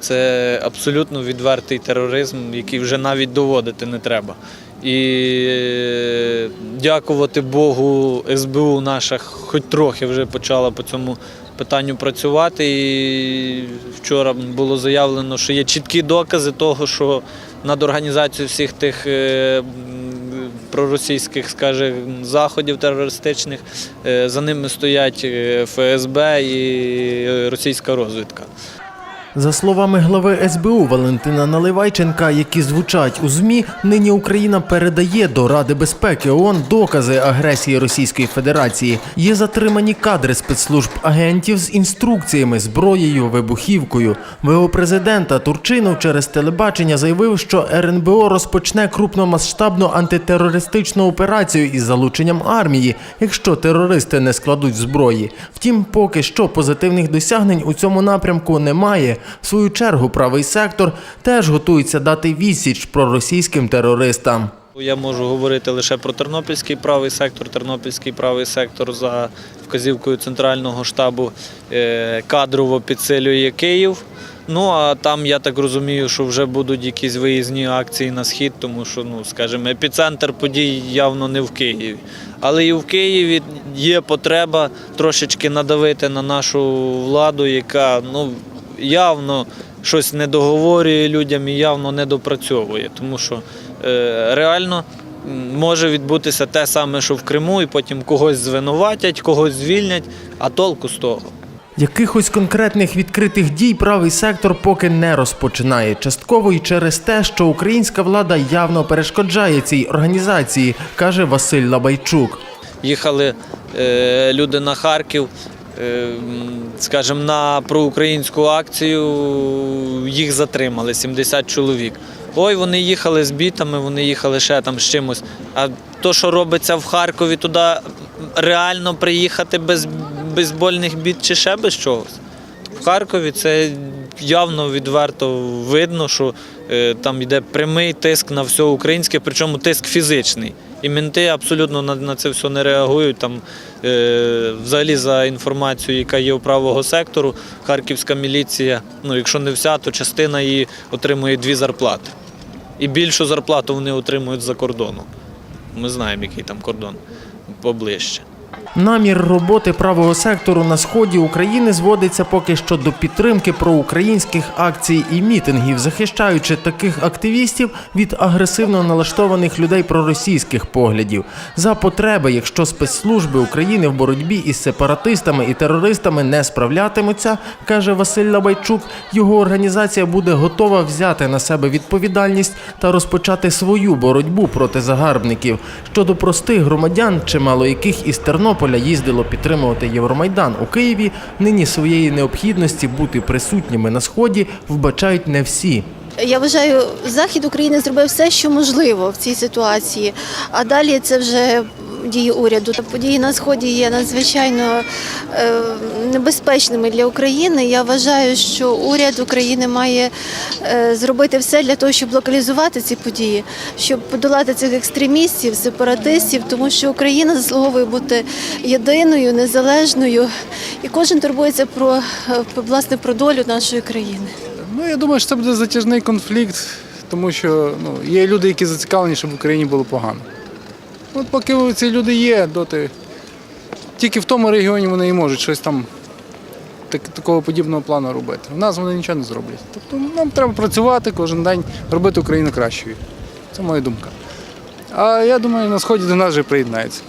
Це абсолютно відвертий тероризм, який вже навіть доводити не треба. І е, дякувати Богу, СБУ наша хоч трохи вже почала по цьому питанню працювати. І вчора було заявлено, що є чіткі докази того, що над організацією всіх тих е, проросійських, скажімо, заходів терористичних е, за ними стоять ФСБ і російська розвідка. За словами глави СБУ Валентина Наливайченка, які звучать у ЗМІ, нині Україна передає до Ради безпеки ООН докази агресії Російської Федерації. Є затримані кадри спецслужб агентів з інструкціями, зброєю, вибухівкою. ВО президента Турчинов через телебачення заявив, що РНБО розпочне крупномасштабну антитерористичну операцію із залученням армії, якщо терористи не складуть зброї. Втім, поки що позитивних досягнень у цьому напрямку немає. В свою чергу правий сектор теж готується дати відсіч проросійським терористам. Я можу говорити лише про Тернопільський правий сектор. Тернопільський правий сектор за вказівкою Центрального штабу е, кадрово підсилює Київ. Ну а там я так розумію, що вже будуть якісь виїзні акції на схід, тому що, ну скажімо, епіцентр подій явно не в Києві. Але і в Києві є потреба трошечки надавити на нашу владу, яка ну явно щось не договорює людям і явно не допрацьовує, тому що е, реально може відбутися те саме, що в Криму, і потім когось звинуватять, когось звільнять, а толку з того. Якихось конкретних відкритих дій правий сектор поки не розпочинає. Частково й через те, що українська влада явно перешкоджає цій організації, каже Василь Лабайчук. Їхали е, люди на Харків, скажімо, на проукраїнську акцію, їх затримали 70 чоловік. Ой, вони їхали з бітами, вони їхали ще там з чимось. А то, що робиться в Харкові, туди реально приїхати без безбольних біт чи ще без чогось. В Харкові це явно відверто видно, що там йде прямий тиск на все українське, причому тиск фізичний. І менти абсолютно на, на це все не реагують. Там, е, взагалі, за інформацією, яка є у правого сектору, харківська міліція, ну якщо не вся, то частина її отримує дві зарплати. І більшу зарплату вони отримують за кордону. Ми знаємо, який там кордон поближче. Намір роботи правого сектору на сході України зводиться поки що до підтримки проукраїнських акцій і мітингів, захищаючи таких активістів від агресивно налаштованих людей проросійських поглядів. За потреби, якщо спецслужби України в боротьбі із сепаратистами і терористами не справлятимуться, каже Василь Лабайчук, його організація буде готова взяти на себе відповідальність та розпочати свою боротьбу проти загарбників. Щодо простих громадян, чимало яких із Тернополя їздило підтримувати Євромайдан у Києві, нині своєї необхідності бути присутніми на сході вбачають не всі. Я вважаю, захід України зробив все, що можливо в цій ситуації. А далі це вже дії уряду. Події на сході є надзвичайно е, небезпечними для України. Я вважаю, що уряд України має е, зробити все для того, щоб локалізувати ці події, щоб подолати цих екстремістів, сепаратистів, тому що Україна заслуговує бути єдиною, незалежною, і кожен турбується про е, власне про долю нашої країни. Ну, я думаю, що це буде затяжний конфлікт, тому що ну, є люди, які зацікавлені, щоб в Україні було погано. От поки ці люди є, доти тільки в тому регіоні вони і можуть щось там так, такого подібного плану робити. У нас вони нічого не зроблять. Тобто нам треба працювати кожен день, робити Україну кращою. Це моя думка. А я думаю, на сході до нас вже приєднаються.